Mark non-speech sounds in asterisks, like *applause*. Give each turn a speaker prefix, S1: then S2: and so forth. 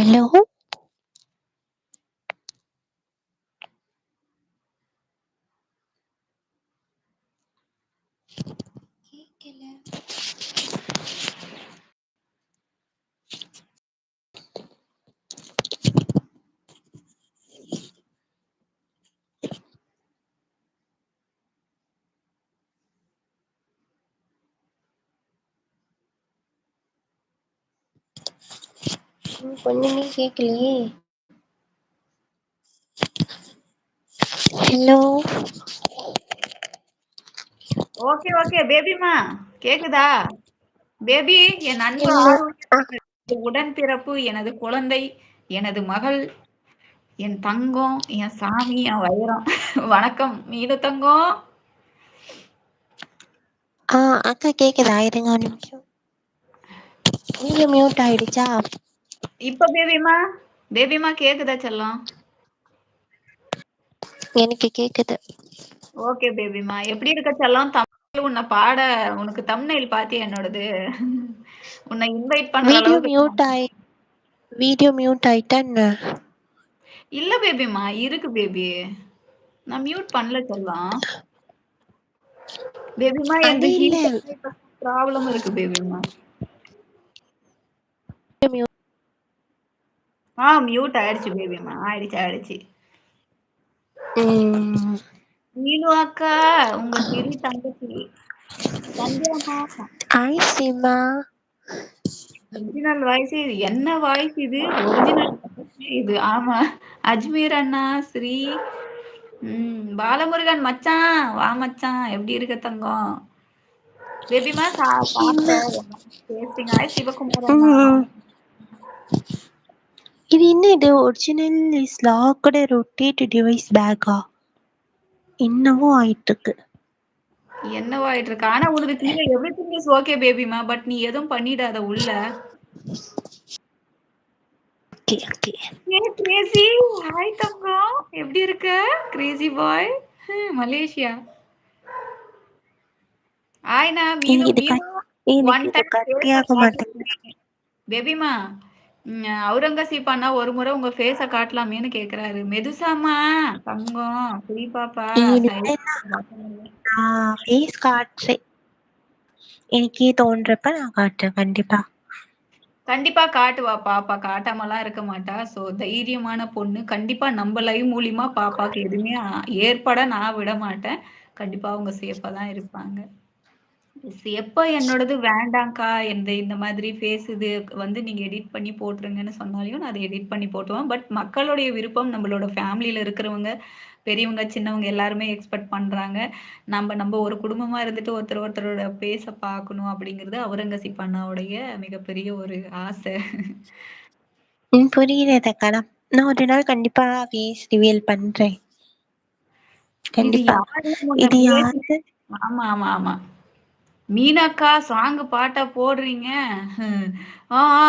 S1: Hello ஒண்ணுமே கேக்கலையே. Hello.
S2: Okay okay பேபிமா கேக்குதா? பேபி என் அன்பு ஆரோக்கிய உடன்பிறப்பு எனது குழந்தை எனது மகள் என் தங்கம் என் சாமி என் வைரம். வணக்கம் மீனு தங்கம்.
S1: ஆ அக்கா கேக்குதா? இருங்க ஒரு நிமிஷம். நீங்க மியூட் ஆயிடுச்சா?
S2: இப்ப பேபிமா பேபிமா கேக்குதா செல்லம்?
S1: எனக்கு கேக்குது.
S2: ஓகே பேபிமா எப்படி இருக்க செல்லம்? தமிழ் உன்னை பாட உனக்கு தம்நெயில் பாத்தியா என்னோடது? உன்னை இன்வைட் பண்ற
S1: வீடியோ மியூட் ஆயி வீடியோ மியூட் ஆயிட்டா என்ன?
S2: இல்ல பேபிமா இருக்கு பேபி நான் மியூட் பண்ணல செல்லம். பேபிமா ஹீட் ப்ராப்ளம் இருக்கு பேபிமா ஆ மியூட் ஆயிடுச்சு பேபிமா ஆயிடுச்சு ஆயிடுச்சு. மீனு அக்கா உங்க சிரி தங்கச்சி.
S1: ஹாய் சீமா.
S2: ஒரிஜினல் வாய்ஸ் இது. என்ன வாய்ஸ் இது? ஒரிஜினல் இது. ஆமா. அஜ்மீர் அண்ணா ஸ்ரீ. ம் பாலமுருகன் மச்சான். வா மச்சான். எப்படி இருக்க தங்கம்? பேபிமா சா
S1: சீமா.
S2: சாப்பிட்ட பேசுங்க. ஹாய் சிவகுமார்
S1: இது என்ன இது? Original is locked rotate device பேக்கா என்னவோ ஆயிட்டு இருக்கு
S2: என்னவோ ஆயிட்டு இருக்கு ஆனா உனக்கு கீழே எவ்ரிதிங் இஸ் ஓகே பேபிமா பட் நீ எதுவும் பண்ணிடாத உள்ள.
S1: Okay okay
S2: hey crazy hi தங்கம். எப்படி இருக்க? Crazy boy Malaysia. ஹாய்ண்ணா மீனு மீனு. ஒன் டைம் பேபிமா அவுரங்கசீப் அண்ணா ஒரு முறை உங்க ஃபேஸ காட்டலாமேன்னு கேக்குறாரு. மெதுசாமா தங்கம் குடி பாப்பா
S1: ஃபேஸ் காட்டுறேன். எனக்கே தோன்றப்ப நான் காட்டுறேன் கண்டிப்பா.
S2: கண்டிப்பா காட்டுவா பாப்பா. காட்டாமலாம் இருக்க மாட்டா. சோ தைரியமான பொண்ணு. கண்டிப்பா நம்ம லைவ் மூலியமா பாப்பாக்கு எதுவுமே ஏற்பட நான் விட மாட்டேன். கண்டிப்பா அவங்க சேஃபா தான் இருப்பாங்க. எப்ப என்னோடது வேண்டாங்க்கா இந்த இந்த மாதிரி ஃபேஸ் இது வந்து நீங்க எடிட் பண்ணி போட்டுருங்கன்னு சொன்னாலையும் நான் அதை எடிட் பண்ணி போட்டுருவேன். பட் மக்களுடைய விருப்பம் நம்மளோட ஃபேமிலியில இருக்கிறவங்க பெரியவங்க சின்னவங்க எல்லாருமே எக்ஸ்பெக்ட் பண்றாங்க. நம்ம நம்ம ஒரு குடும்பமா இருந்துட்டு ஒருத்தர் ஒருத்தரோட பேச பார்க்கணும் அப்படிங்கிறது அவுரங்கசீப் அண்ணாவுடைய மிகப்பெரிய ஒரு ஆசை.
S1: புரியுது நான் நான் ஒரு நாள் கண்டிப்பா ஃபேஸ் ரிவீல் பண்றேன். கண்டிப்பா. இது யாரு?
S2: ஆமா ஆமா ஆமா. மீனாக்கா சாங் பாட்டா போடுறீங்க? *laughs* ஆ ஆ.